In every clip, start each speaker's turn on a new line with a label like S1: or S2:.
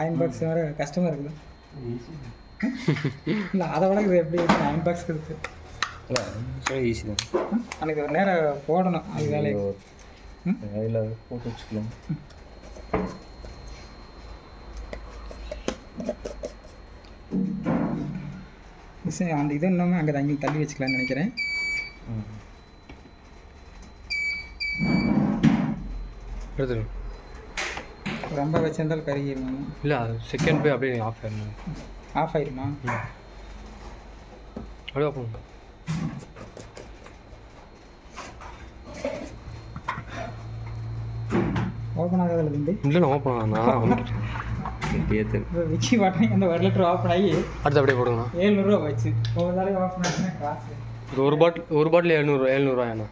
S1: Iron box வேறு கஷ்டமாக இருக்குது இல்லை அதை விட இது எப்படி அயன் பாக்ஸ் இருக்குது
S2: இல்லை ஈஸி தான்.
S1: அன்றைக்கி ஒரு நேரம் போடணும் அது ம்?
S2: அதில் போட்டு வச்சுக்கலாம்.
S1: மிஸ் அந்த இது இன்னுமே அங்கே தங்கி தள்ளி வச்சுக்கலாம்னு நினைக்கிறேன்.
S2: எடுத்துரு
S1: ரொம்ப வச்சிருந்தாலும் கருகிடும்
S2: இல்லை அது செகண்ட் போய் அப்படியே ஆஃப் ஆயிடணும்
S1: ஆஃப் ஆயிருமா?
S2: அப்படியே போகணும்
S1: ஓப்பன் ஆகாதில்ல தம்பி.
S2: இல்லை ஓப்பன்
S1: இப்போ விக்கி வாட்டனே அந்த ஒரு லிட்டர் ஓப்பன் ஆகி
S2: அடுத்து அப்படியே போடுங்கண்ணா.
S1: ஏழ்நூறுவா போச்சு. ஒரு தடவை ஓப்பன் ஆச்சுன்னா காசு?
S2: இது ஒரு பாட்டில் ஒரு பாட்டில் எழுநூறு எழுநூறுவாயாண்ணா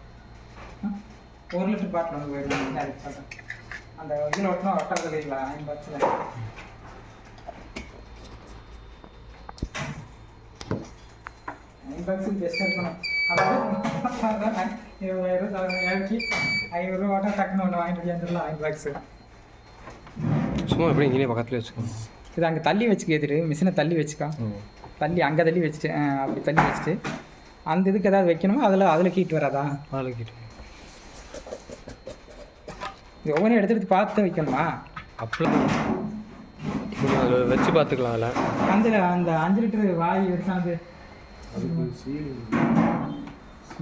S1: ஒரு லிட்டர் பாட்டில் வந்து சொல்கிறேன் அந்த இதில் ஒட்டினா ஒட்டறது இல்லை அயன் பாக்ஸில் அயன் பாக்ஸுக்கு பெஸ்ட்டாக இருக்கணும். அதாவது இருபதாயிரம் ஏழு ஐநூறுரூவா ஓட்டா டக்குன்னு ஒன்று வாங்கிட்டு வந்துடலாம் அயன் பாக்ஸு
S2: சும்மா எப்படி இங்கேயே பக்கத்துலேயே வச்சுக்கோங்க.
S1: இது அங்கே தள்ளி வச்சுக்க எதிரு மிஷினை தள்ளி வச்சுக்கோ. தள்ளி அங்கே தள்ளி வச்சுட்டு அப்படி தள்ளி வச்சுட்டு அந்த இதுக்கு ஏதாவது வைக்கணுமோ? அதில் அதில் ஹீட் வராதா?
S2: அதில் கிட்ட
S1: இது ஒவ்வொன்றும் எடுத்து எடுத்து பார்த்து வைக்கணுமா?
S2: அப்படிலாம் வச்சு பார்த்துக்கலாம் அதில்.
S1: அந்த அந்த அஞ்சு லிட்டர் வாய் எடுத்தாந்து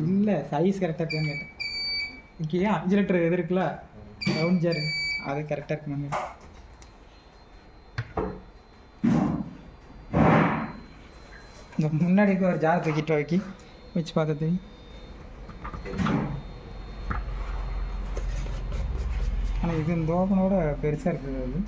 S1: இல்லை சைஸ் கரெக்டாக இருக்குன்னு கேட்டேன். இங்கே ஏன் அஞ்சு லிட்டர் இது இருக்குல்ல? ரவுண்ட் ஜாரு அது கரெக்டாக இருக்குமாங்க இந்த முன்னாடி ஒரு ஜார் தூக்கிட்டு வைக்கி. வச்சு பார்த்தது ஆனால் இது இந்த ஓப்பனோட பெருசாக இருக்குது அது